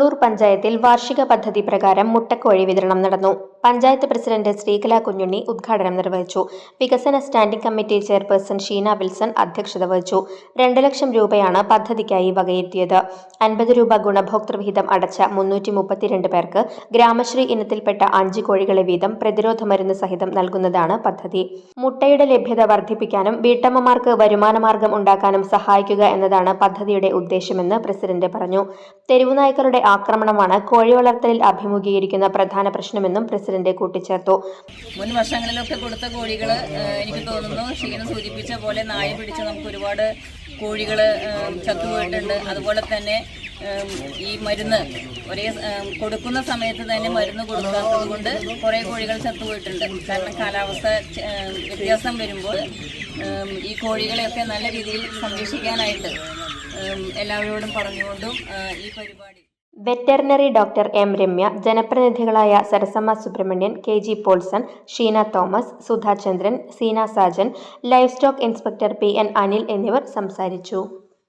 പൂളൂർ പഞ്ചായത്തിൽ വാർഷിക പദ്ധതി പ്രകാരം മുട്ടക്കോഴി വിതരണം നടന്നു പഞ്ചായത്ത് പ്രസിഡന്റ് ശ്രീകല കുഞ്ഞുണ്ണി ഉദ്ഘാടനം നിർവഹിച്ചു. വികസന standing committee chairperson Sheena Wilson അധ്യക്ഷത വഹിച്ചു. രണ്ട് ലക്ഷം രൂപയാണ് പദ്ധതിക്കായി വകയിരുത്തിയത്. അൻപത് രൂപ ഗുണഭോക്തൃ വിഹിതം അടച്ച മുന്നൂറ്റി മുപ്പത്തിരണ്ട് പേർക്ക് ഗ്രാമശ്രീ ഇനത്തിൽപ്പെട്ട അഞ്ച് കോഴികളെ വീതം പ്രതിരോധ മരുന്ന് സഹിതം നൽകുന്നതാണ് പദ്ധതി. മുട്ടയുടെ ലഭ്യത വർദ്ധിപ്പിക്കാനും വീട്ടമ്മമാർക്ക് വരുമാനമാർഗം ഉണ്ടാക്കാനും സഹായിക്കുക എന്നതാണ് പദ്ധതിയുടെ ഉദ്ദേശമെന്ന് പ്രസിഡന്റ് പറഞ്ഞു. തെരുവുനായ്ക്കളുടെ ആക്രമണമാണ് കോഴി വളർത്തലിൽ അഭിമുഖീകരിക്കുന്ന പ്രധാന പ്രശ്നമെന്നും പ്രസിഡന്റ് കൂട്ടിച്ചേർത്തു. മുൻ വർഷങ്ങളിലൊക്കെ കൊടുത്ത കോഴികൾ എനിക്ക് തോന്നുന്നു ഷീന സൂചിപ്പിച്ച പോലെ നായ പിടിച്ച് നമുക്ക് ഒരുപാട് കോഴികൾ ചത്തുപോയിട്ടുണ്ട്. അതുപോലെ തന്നെ ഈ മരുന്ന് ഒരേ കൊടുക്കുന്ന സമയത്ത് തന്നെ മരുന്ന് കൊടുക്കാത്തത് കൊണ്ട് കുറേ കോഴികൾ ചത്തുപോയിട്ടുണ്ട്. കാരണം കാലാവസ്ഥ വ്യത്യാസം വരുമ്പോൾ ഈ കോഴികളെയൊക്കെ നല്ല രീതിയിൽ സംരക്ഷിക്കാനായിട്ട് എല്ലാവരോടും പറഞ്ഞുകൊണ്ടും ഈ പരിപാടി veterinary doctor M Ramya ജനപ്രതിനിധികളായ Sarasamma Subramanian K G Paulson Sheena Thomas Sudhachandran Seena Sajan livestock inspector P N Anil എന്നിവർ സംസാരിച്ചു.